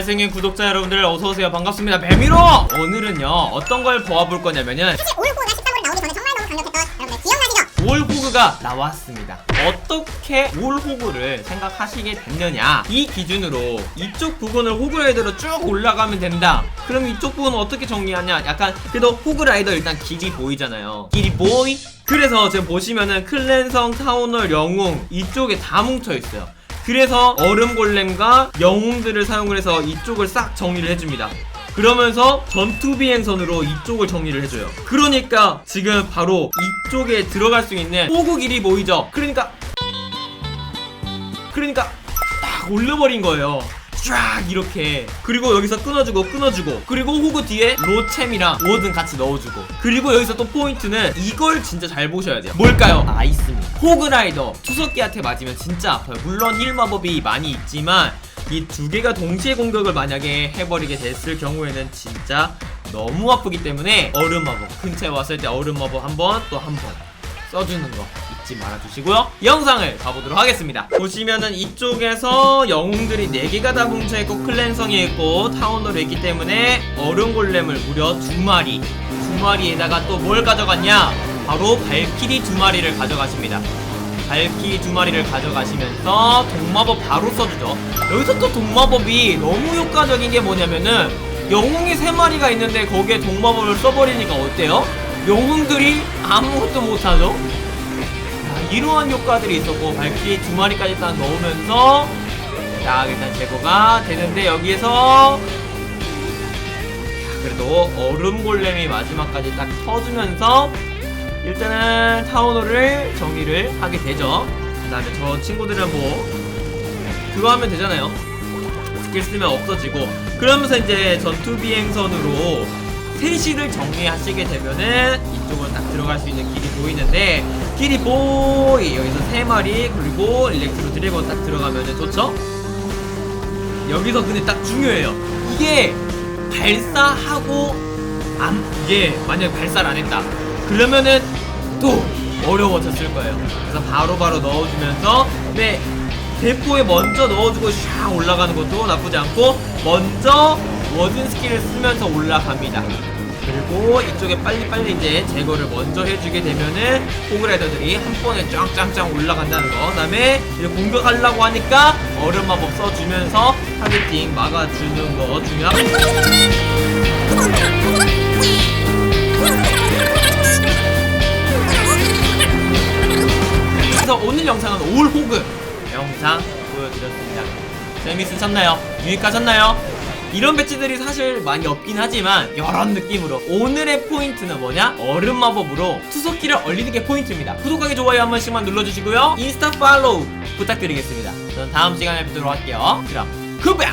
잘생긴 구독자 여러분들 어서오세요. 반갑습니다. 매미로! 오늘은요 어떤 걸 보아볼 거냐면은 사실 올고가 13월에 나오기 전에 정말 너무 강력했던 여러분들 기억나시죠? 올호그가 나왔습니다. 어떻게 올호그를 생각하시게 됐느냐? 이 기준으로 이쪽 부분을 호그라이더로 쭉 올라가면 된다. 그럼 이쪽 부분은 어떻게 정리하냐? 약간 그래도 호그라이더 일단 길이 보이잖아요. 길이 보이? 그래서 지금 보시면은 클랜성 타운홀 영웅 이쪽에 다 뭉쳐 있어요 그래서 얼음 골렘과 영웅들을 사용을 해서 이쪽을 싹 정리를 해줍니다. 그러면서 전투 비행선으로 이쪽을 정리를 해줘요. 그러니까 지금 바로 이쪽에 들어갈 수 있는 호구 길이 보이죠? 그러니까 그러니까 딱 올려버린 거예요. 쫙 이렇게. 그리고 여기서 끊어주고 끊어주고. 그리고 호구 뒤에 로챔이랑 워든 같이 넣어주고. 그리고 여기서 또 포인트는 이걸 진짜 잘 보셔야 돼요. 뭘까요? 아 있습니다. 호그라이더. 투석기한테 맞으면 진짜 아파요. 물론 힐 마법이 많이 있지만 이 두 개가 동시에 공격을 만약에 해버리게 됐을 경우에는 진짜 너무 아프기 때문에 얼음 마법. 근처에 왔을 때 얼음 마법 한 번 또 한 번 써주는 거 잊지 말아주시고요. 영상을 가보도록 하겠습니다. 보시면은 이쪽에서 영웅들이 4개가 다 뭉쳐있고 클랜성이 있고 타운으로 있기 때문에 얼음 골렘을 무려 두 마리. 두 마리에다가 또 뭘 가져갔냐? 바로 발키리 두 마리를 가져가십니다. 발키리 두 마리를 가져가시면서 동마법 바로 써주죠. 여기서 또 동마법이 너무 효과적인 게 뭐냐면은 영웅이 세 마리가 있는데 거기에 동마법을 써버리니까 어때요? 영웅들이 아무것도 못하죠? 자, 이러한 효과들이 있었고 발키리 두 마리까지 딱 넣으면서 자 일단 제거가 되는데 여기에서 자, 그래도 얼음 골렘이 마지막까지 딱 터주면서 일단은 타운홀을 정리를 하게 되죠. 그 다음에 저 친구들은 뭐 그거 하면 되잖아요. 스킬 쓰면 없어지고. 그러면서 이제 전투 비행선으로 세시를 정리하시게 되면은 이쪽으로 딱 들어갈 수 있는 길이 보이는데 길이 보이. 여기서 세 마리 그리고 일렉트로 드래곤 딱 들어가면은 좋죠? 여기서 근데 딱 중요해요. 이게 발사하고 안 이게 만약에 발사를 안 했다. 그러면은 또 어려워졌을 거예요. 그래서 바로바로 넣어주면서 네 대포에 먼저 넣어주고 샥 올라가는 것도 나쁘지 않고 먼저 워든 스킬을 쓰면서 올라갑니다 그리고 이쪽에 빨리빨리 이제 제거를 먼저 해주게 되면은 호그라이더들이 한 번에 짱짱짱 올라간다는 거 그 다음에 이제 공격하려고 하니까 얼음 마법 써주면서 타겟팅 막아주는 거 중요하고 그래서 오늘 영상은 올 호그 영상 보여드렸습니다. 재밌으셨나요? 유익하셨나요? 이런 배치들이 사실 많이 없긴 하지만 이런 느낌으로 오늘의 포인트는 뭐냐? 얼음 마법으로 투석기를 얼리는 게 포인트입니다. 구독하기 좋아요 한 번씩만 눌러주시고요. 인스타 팔로우 부탁드리겠습니다. 저는 다음 시간에 뵙도록 할게요. 그럼 굿바이!